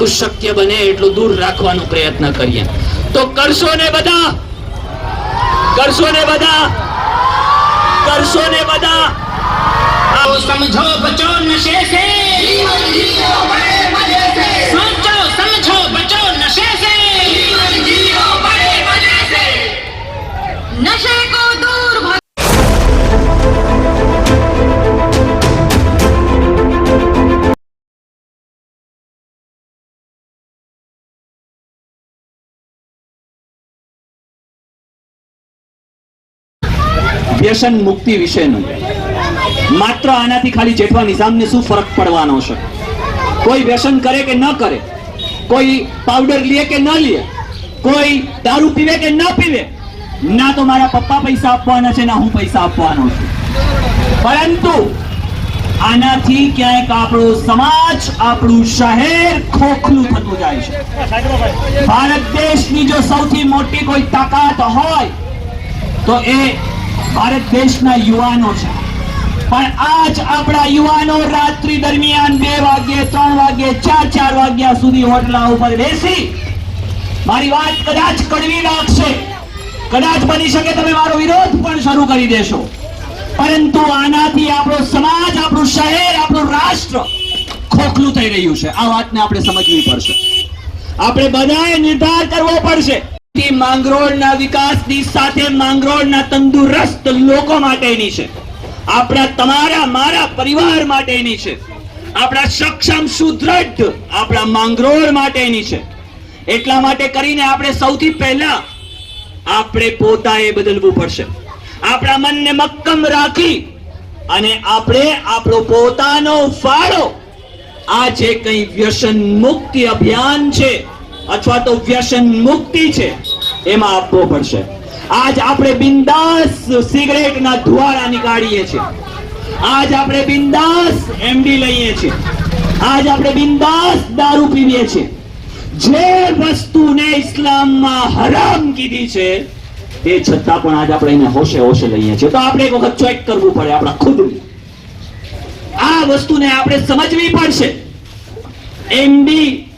જેટલું શક્ય બને એટલું દૂર રાખવાનો પ્રયત્ન કરીએ. તો કરશો ને બધા? કરશો ને બધા? કરશો ને બધા સમજો બચો નશે સે સમજો સમજો બચો નશે સે નશે વ્યસન મુક્તિ વિશેનું. માત્ર આનાથી ખાલી જેઠવા નિઝામને શું ફરક પડવાનો છે? કોઈ વ્યસન કરે કે ન કરે? કોઈ પાવડર લે કે ન લે? કોઈ દારૂ પીવે કે ન પીવે? ના તો મારા પપ્પા પૈસા આપવાના છે, ના હું પૈસા આપવાનો છું. પરંતુ આનાથી ક્યાંક આપણો સમાજ, આપણું શહેર ખોખલું થતું જાય છે. ભારત દેશની જો સૌથી મોટી કોઈ તાકાત હોય, તો એ ભારત દેશના યુવાનો છે. પણ આજ આપણા યુવાનો રાત્રિ દરમિયાન બે વાગ્યે, ત્રણ વાગ્યે, ચાર ચાર વાગ્યા સુધી હોટલા ઉપર બેસી મારી વાત કદાચ કડવી લાગશે. કદાચ બની શકે તમે મારો વિરોધ પણ શરૂ કરી દેશો. પરંતુ આનાથી આપણો સમાજ, આપણું શહેર, આપણું રાષ્ટ્ર ખોખલું થઈ રહ્યું છે. આ વાતને આપણે સમજવી પડશે. આપણે બધાએ નિર્ધાર કરવો પડશે. માંગરોળના વિકાસની સાથે માંગરોળના તંદુરસ્ત લોકો માટેની છે. આપણા તમારા, મારા પરિવાર માટેની છે. આપણા સક્ષમ, સુદ્રઢ આપણા માંગરોળ માટેની છે. એટલા માટે કરીને આપણે સૌથી પહેલા આપણે પોતાએ બદલવું પડશે. આપણા મનને મક્કમ રાખી અને આપણે આપણો પોતાનો ફાળો આ જે કંઈ વ્યસન મુક્તિ અભિયાન છે. અથવા તો વ્યસન મુક્તિ છે, એમાં આપવો પડશે. આજ આપણે બિંદાસ સિગરેટના ધુવાળા નીકાળીએ છીએ. આજ આપણે બિંદાસ એમડી લઈએ છીએ. આજ આપણે બિંદાસ દારૂ પીવીએ છીએ. જે વસ્તુને ઇસ્લામમાં હરામ કીધી છે, તે છતાં પણ આજ આપણે એને હોશે હોશે લઈએ છીએ. તો આપણે એક વખત ચેક કરવું પડે આપણા ખુદને. આ વસ્તુને આપણે સમજવી પડશે. એમડી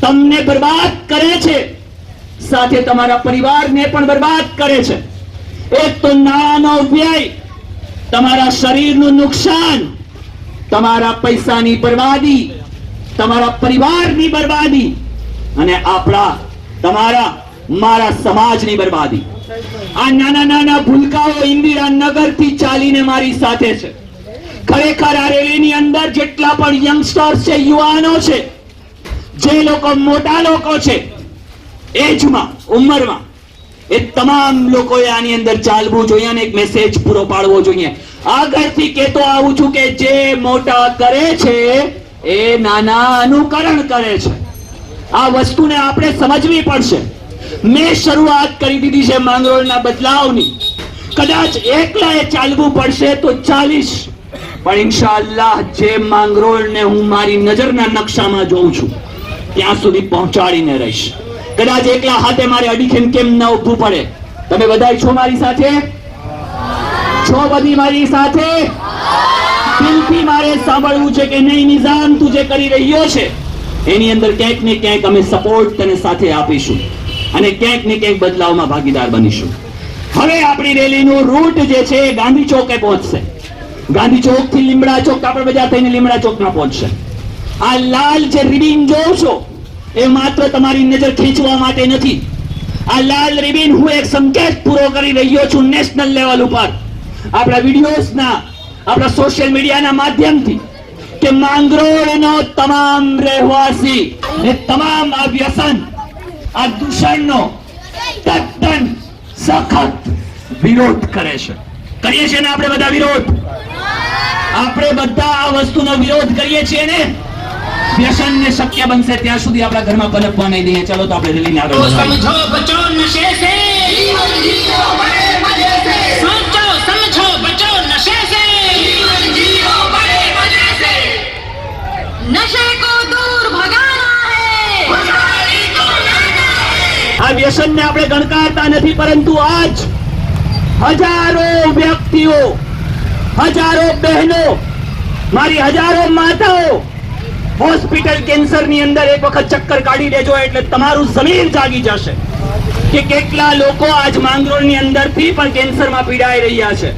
તમને બરબાદ કરે છે. સાથે તમારા પરિવારને પણ બરબાદ કરે છે. એક તો નાનો વ્યય, તમારા શરીરનું નુકસાન, તમારા પૈસાની બરબાદી, તમારા પરિવારની બરબાદી અને આપણા, તમારા, મારા સમાજની બરબાદી. આ નાના નાના ભૂલકાઓ ઇન્દિરા નગરથી ચાલીને મારી સાથે છે. ખરેખર આ રેલીની અંદર જેટલા પણ યંગસ્ટર્સ છે, યુવાનો છે જે લોકો મોટા લોકો છે, એજમાં, ઉંમરમાં, એ તમામ લોકોએ આની અંદર ચાલવું જોઈએ અને એક મેસેજ પૂરો પાડવો જોઈએ. આગળથી કહેતો આવું છું કે જે મોટા કરે છે, એ નાના અનુકરણ કરે છે. આ વસ્તુને આપણે સમજવી પડશે. મેં શરૂઆત કરી દીધી છે માંગરોળના બદલાવની. કદાચ એકલાએ ચાલવું પડશે તો ચાલીસ પણ ઇન્શાલ્લાહ જે માંગરોળને હું મારી નજરના નકશામાં જોઉં છું ત્યાં સુધી પહોંચાડીને રહીશ. કદાચ એકલા હાથે મારે અડીખેન કેમ ન ઊભું પડે. તમે બધા છો મારી સાથે? છો બધી મારી સાથે? દિલથી મારે સાંભળવું છે કે નહીં, નિઝામ તું જે કરી રહ્યો છે, એની અંદર ક્યાંક ને ક્યાંક અમે સપોર્ટ તને સાથે આપીશું અને ક્યાંક ને ક્યાંક બદલાવમાં ભાગીદાર બનીશું. હવે આપણી રેલીનું રૂટ જે છે, ગાંધી ચોકે પહોંચશે. ગાંધી ચોકથી લીમડા ચોક, કાપડ બજાર થઈને લીમડા ચોક ના પહોંચશે. આ લાલ જે રિબિન જોઉં છો એ માત્ર તમારી નજર ખેંચવા માટે નથી. આ લાલ રિબિન હું એક સંકેત પૂરો કરી રહ્યો છું નેશનલ લેવલ ઉપર. આપણા વિડીયોઝના, આપણા સોશિયલ મીડિયાના માધ્યમથી કે માંગરોળનો તમામ રહેવાસી એ તમામ આ વ્યસન, આ દૂષણનો તદ્દન સખત વિરોધ કરે છે. કરીએ છીએ ને આપણે બધા વિરોધ? આપણે બધા આ વસ્તુનો વિરોધ કરીએ છીએ ને? શક્ય બનશે ત્યાં સુધી આપણા ઘરમાં બલફ બનાવી દઈએ. ચલો તો આપણે રેલીને આગળ આ વ્યસન ને આપણે ગણકારતા નથી પરંતુ આજ હજારો વ્યક્તિઓ હજારો બહેનો મારી હજારો માતાઓ હોસ્પિટલ કેન્સરની અંદર એક વખત ચક્કર કાઢી દેજો એટલે તમારું જમીન જાગી જશે. કે કેટલા લોકો આજ માંગરોળની અંદરથી પણ કેન્સરમાં પીડાઈ રહ્યા છે.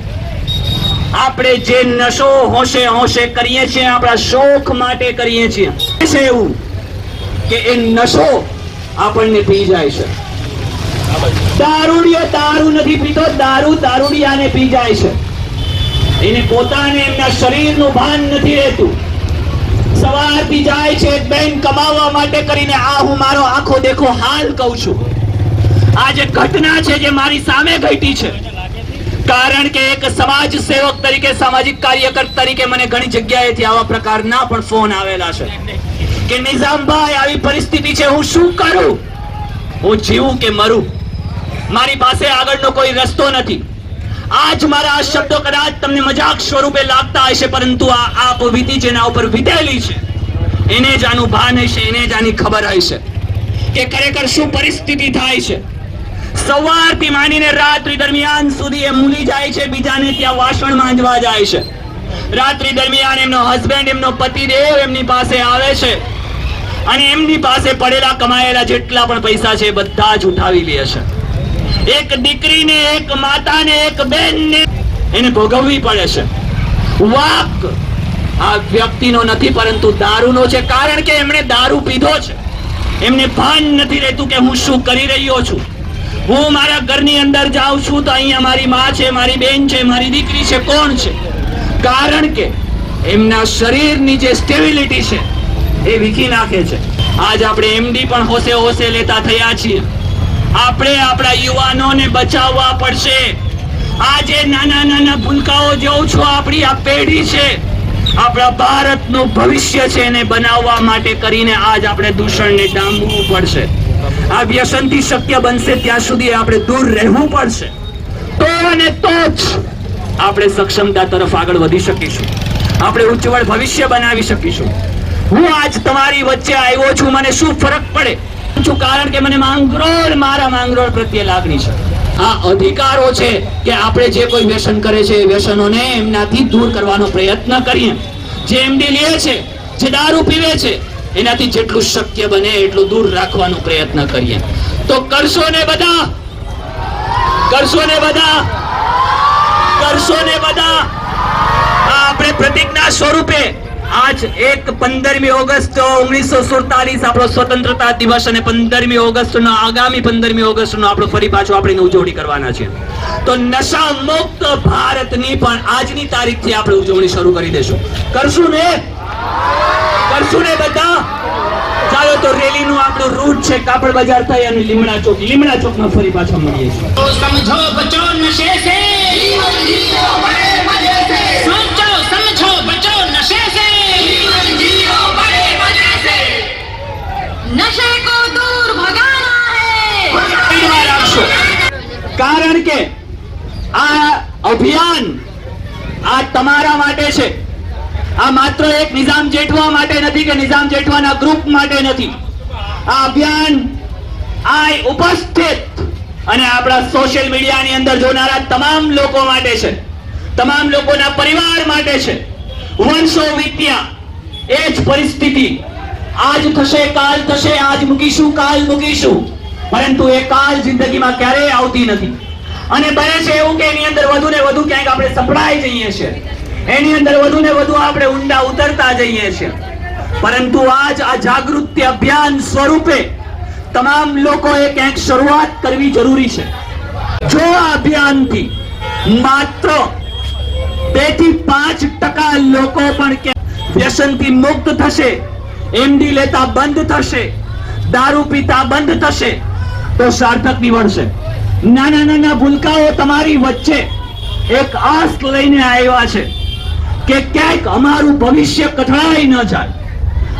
આપણે જે નશો હોશે હોશે કરીએ છીએ, આપણા શોખ માટે કરીએ છીએ. છે એવું કે એ નશો આપણને પી જાય છે. દારૂડિયો દારૂ નથી પીતો, દારૂ દારૂડિયાને પી જાય છે. એને પોતાને એમના શરીરનું ભાન નથી રહેતું. સવારથી જાય છે બેન કમાવા માટે કરીને. આ હું મારો આંખો દેખો, હાલ કહું છું. આ જે ઘટના છે જે મારી સામે ઘટી છે, કારણ કે એક સમાજ સેવક તરીકે, સામાજિક કાર્યકર તરીકે મને ઘણી જગ્યાએથી આવા પ્રકારના પણ ફોન આવેલા છે કે, નિઝામભાઈ, આવી પરિસ્થિતિ છે, હું શું કરું? હું જીવું કે મરું? મારી પાસે આગળનો કોઈ રસ્તો નથી. આજ મારા આ શબ્દો કદાચ તમને મજાક સ્વરૂપે લાગતા હશે, પરંતુ આ આપ વીતી જેના ઉપર વીતેલી છે. એને જ આનું ભાન હશે, એને જ આની ખબર હશે કે ખરેખર શું પરિસ્થિતિ થાય છે. સવારથી માંડીને રાત્રિ દરમિયાન સુધી એ મૂલી જાય છે, બીજાને ત્યાં વાસણ માંજવા જાય છે. રાત્રિ દરમિયાન એમનો હસબન્ડ એમનો પતિદેવ એમની પાસે આવે છે અને એમની પાસે પડેલા, કમાયેલા જેટલા પણ પૈસા છે બધા જ ઉઠાવી લે છે. એક દીકરીને, એક માતાને, એક બેનને. એને ભોગવવી પડે છે. વાક આ વ્યક્તિનો નથી, પરંતુ દારૂનો છે. કારણ કે એમણે દારૂ પીધો છે. એમને ભાન નથી રહેતું કે હું શું કરી રહ્યો છું. હું મારા ઘરની અંદર જાઉં છું તો અહીંયા મારી માં છે, મારી બેન છે, મારી દીકરી છે. કોણ છે? કારણ કે એમના શરીરની જે સ્ટેબિલિટી છે, એ વીખી નાખે છે. આજ આપણે એમડી પણ હોશે હોશે લેતા થયા છીએ. આપણે આપણા યુવાનોને બચાવવા પડશે. આજે નાના નાના ભૂલકાઓ જોઉં છું, આપણી આ પેઢી છે. આપણા ભારતનું ભવિષ્ય છે એને બનાવવા માટે કરીને આજ આપણે દૂષણને ડામવું પડશે. આ વ્યસનથી શક્ય બનશે ત્યાં સુધી આપણે દૂર રહેવું પડશે. તો અને તો જ આપણે સક્ષમતા તરફ આગળ વધી શકીશું. આપણે ઉજ્જવળ ભવિષ્ય બનાવી શકીશું. હું આજ તમારી વચ્ચે આવ્યો છું, મને શું ફરક પડે? છું કારણ કે મને માંગરોળ, મારા માંગરોળ પ્રત્યે લાગણી છે. આ અધિકારો છે કે આપણે જે કોઈ વ્યસન કરે છે એ વ્યસનોને એમનાથી દૂર કરવાનો પ્રયત્ન કરીએ. જે એમડી લે છે, જે દારૂ પીવે છે, એનાથી જેટલું શક્ય બને એટલું દૂર રાખવાનો પ્રયત્ન કરીએ. તો કરશો ને બધા? કરશો ને બધા? કરશો ને બધા? આપણે પ્રતિજ્ઞા સ્વરૂપે આજ એક પંદરમી ઓગસ્ટ ઓગણીસો સુડતાલીસ આપણો સ્વતંત્રતા દિવસ અને પંદરમી ઓગસ્ટ નો આગામી પંદરમી ઓગસ્ટ નો આપણે ફરી પાછો આપણે ઉજવણી કરવાના છે. તો નશા મુક્ત ભારતની પણ આજની તારીખથી આપણે ઉજવણી શરૂ કરી દેશું. કરશું ને? કરશું ને બધા? ચાલો તો રેલી નું આપણું રૂટ છે કાપડ બજાર થઈ અને લીમડા ચોક. લીમડા ચોક ચોકમાં ફરી પાછા મળીએ છીએ. સમજો બચો નશે અભિયાન આ તમારા માટે છે. આ માત્ર એક નિઝામ જેઠવા માટે નથી કે નિઝામ જેઠવાના ગ્રુપ માટે નથી. આ અભિયાન આ ઉપસ્થિત અને આપણા સોશિયલ મીડિયાની અંદર જોનારા તમામ લોકો માટે છે. તમામ લોકોના પરિવાર માટે છે. વંશો વિત્યા એ જ પરિસ્થિતિ. આજ થશે, કાલ થશે, આજ મૂકીશું, કાલ મૂકીશું. પરંતુ એ કાલ જિંદગીમાં ક્યારેય આવતી નથી. અને બને છે એવું કે એની અંદર વધુ ને વધુ ક્યાંક આપણે સપડાઈ જઈએ છીએ. એની અંદર વધુ ને વધુ આપણે ઊંડા ઉતરતા જઈએ છીએ. પરંતુ આજ આ જાગૃતિ અભિયાન સ્વરૂપે તમામ લોકોએ ક્યાંક શરૂઆત કરવી જરૂરી છે. જો આ અભિયાનથી માત્ર બેથી પાંચ ટકા લોકો પણ વ્યસનથી મુક્ત થશે એમડી લેતા બંધ થશે, દારૂ પીતા બંધ થશે, તો સાર્થક નીવડશે. નાના નાના ભૂલકાઓ તમારી વચ્ચે. એક આસ લઈને આવ્યા છે કે ક્યાંક અમારું ભવિષ્ય કથળાઈ ન જાય.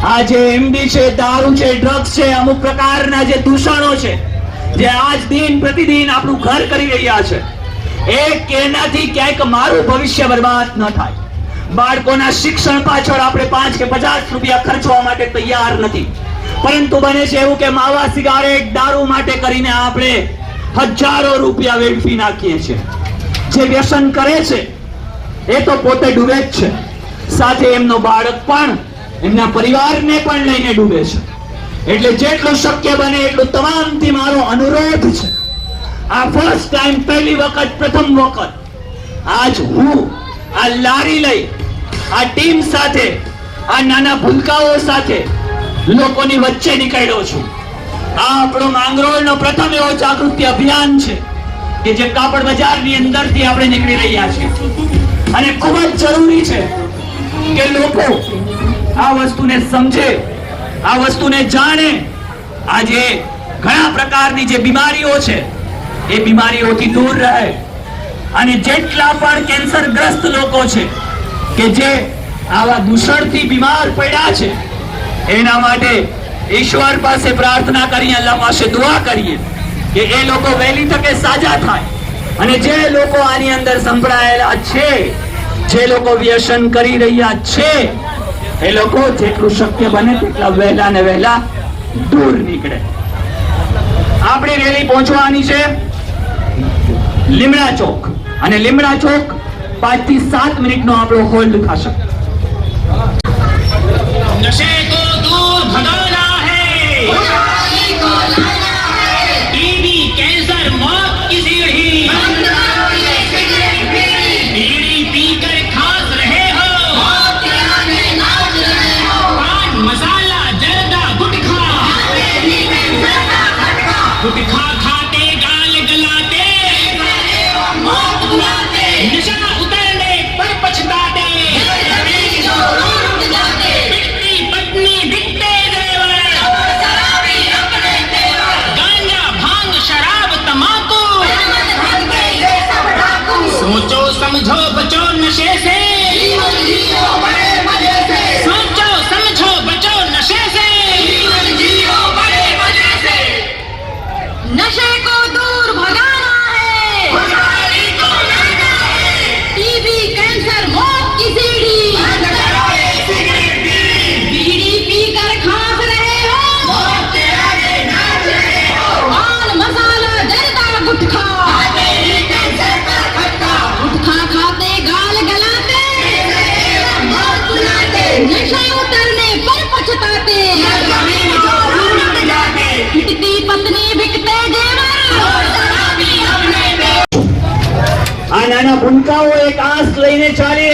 આજે એમડી છે, દારૂ છે ડ્રગ્સ છે, અમુક પ્રકારના જે દૂષણો છે, જે આજ દિન પ્રતિદિન આપણું ઘર કરી રહ્યા છે એક એનાથી ક્યાંક મારું ભવિષ્ય બરબાદ ન થાય. બાળકોના શિક્ષણ પાછળ આપણે પાંચ કે પચાસ રૂપિયા ખર્ચવા માટે તૈયાર નથી. પરંતુ બને છે એવું કે માવા સિગારેટ દારૂ માટે કરીને આપણે હજારો રૂપિયા વેડફી નાખીએ છીએ. જે વ્યસન કરે છે, એ તો પોતે ડૂબે જ છે. સાથે એમનો બાળક પણ, એમના પરિવારને પણ લઈને ડૂબે છે. એટલે જેટલું શક્ય બને એટલું તમામથી મારો અનુરોધ છે. આ ફર્સ્ટ ટાઈમ પહેલી વખત, પ્રથમ વખત. આજ હું, આ લારી લઈ, આ ટીમ સાથે, આ નાના ભૂલકાઓ સાથે લોકોની વચ્ચે નીકળ્યો છું. આ આપણો માંગરોળનો પ્રથમ એવો જાગૃતિ અભિયાન છે કે જે કાપડ બજારની અંદરથી આપણે નીકળી રહ્યા છીએ. અને ખૂબ જ જરૂરી છે કે લોકો આ વસ્તુને સમજે, આ વસ્તુને જાણે. આજે ઘણા પ્રકારની જે બીમારીઓ છે, એ બીમારીઓથી દૂર રહે. અને જેટલા પણ કેન્સરગ્રસ્ત લોકો છે, કે જે આવા દૂષણથી બીમાર પડ્યા છે, એના માટે ઈશ્વર પાસે પ્રાર્થના કરીએ, અલ્લાહ પાસે દુઆ કરીએ કે એ લોકો વહેલી તકે સાજા થાય. અને જે લોકો આની અંદર સંભળાયેલા છે, જે લોકો વ્યસન કરી રહ્યા છે, એ લોકો જેટલું શક્ય બને તેટલા વહેલા ને વહેલા દૂર નીકળે. આપણી રેલી પહોંચવાની છે લીમડા ચોક. અને લીમડા ચોક પાંચથી સાત મિનિટનો આપણો હોલ્ડ થશે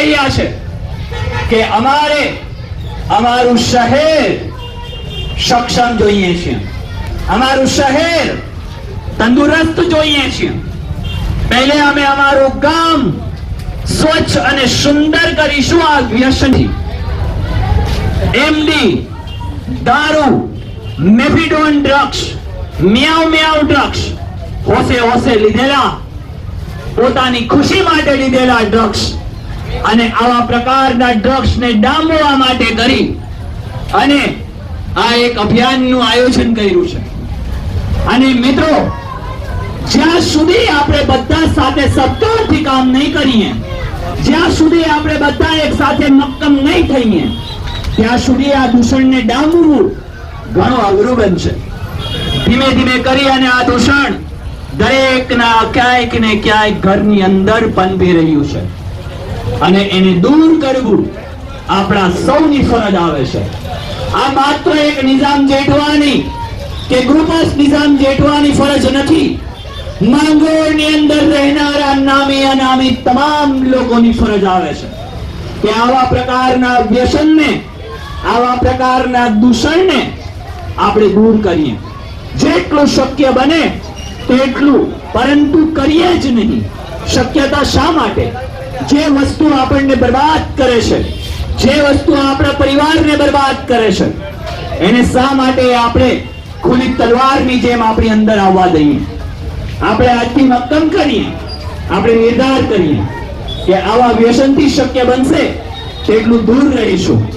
રહ્યા છે કે અમારે અમારું શહેર સક્ષમ જોઈએ છે. અમારું શહેર તંદુરસ્ત જોઈએ છે. પહેલે અમે અમારું ગામ સ્વચ્છ અને સુંદર કરીશું આ વ્યસનથી. એમડી, દારૂ, મેફિડોન ડ્રગ્સ મિયાવ મિયાવ ડ્રગ્સ હોસે હોસે લીધેલા, પોતાની ખુશી માટે લીધેલા ડ્રગ્સ અને આવા પ્રકારના ડ્રગ્સ ને ડામવા માટે કરી અને આ એક અભિયાનનું આયોજન કર્યું છે. અને મિત્રો, જ્યાં સુધી આપણે બધા સાથે સત્તાથી કામ નહીં કરીએ, જ્યાં સુધી આપણે બધા એક સાથે મક્કમ નહીં થઈએ, ત્યાં સુધી આ દૂષણને ડામવું ઘણું અઘરું બનશે. ધીમે ધીમે કરી અને આ દૂષણ દરેકના ક્યાંક ને ક્યાંક ઘરની અંદર પનપી રહ્યું છે. અને એને દૂર કરવું આપણા સૌની ફરજ આવે છે. આ માત્ર એક નિઝામ જેઠવાની કે ગ્રુપસ નિઝામ જેઠવાની ફરજ નથી. માંગરોળની અંદર રહેનારા નામી અનામી તમામ લોકોની ફરજ આવે છે. કે આવા પ્રકારના વ્યસનને, આવા પ્રકારના દૂષણને આપણે દૂર કરીએ. જેટલું શક્ય બને તેટલું, પરંતુ કરીએ જ નહીં. શક્યતા શા માટે? જે વસ્તુ આપણને બરબાદ કરે છે, જે વસ્તુ આપણા પરિવારને બરબાદ કરે છે, એને શા માટે આપણે ખુલ્લી તલવારની જેમ આપણી અંદર આવવા દઈએ? આપણે આજથી મક્કમ કરીએ, આપણે નિર્ધાર કરીએ કે આવા વ્યસનથી શક્ય બનશે તેટલું દૂર રહીશું.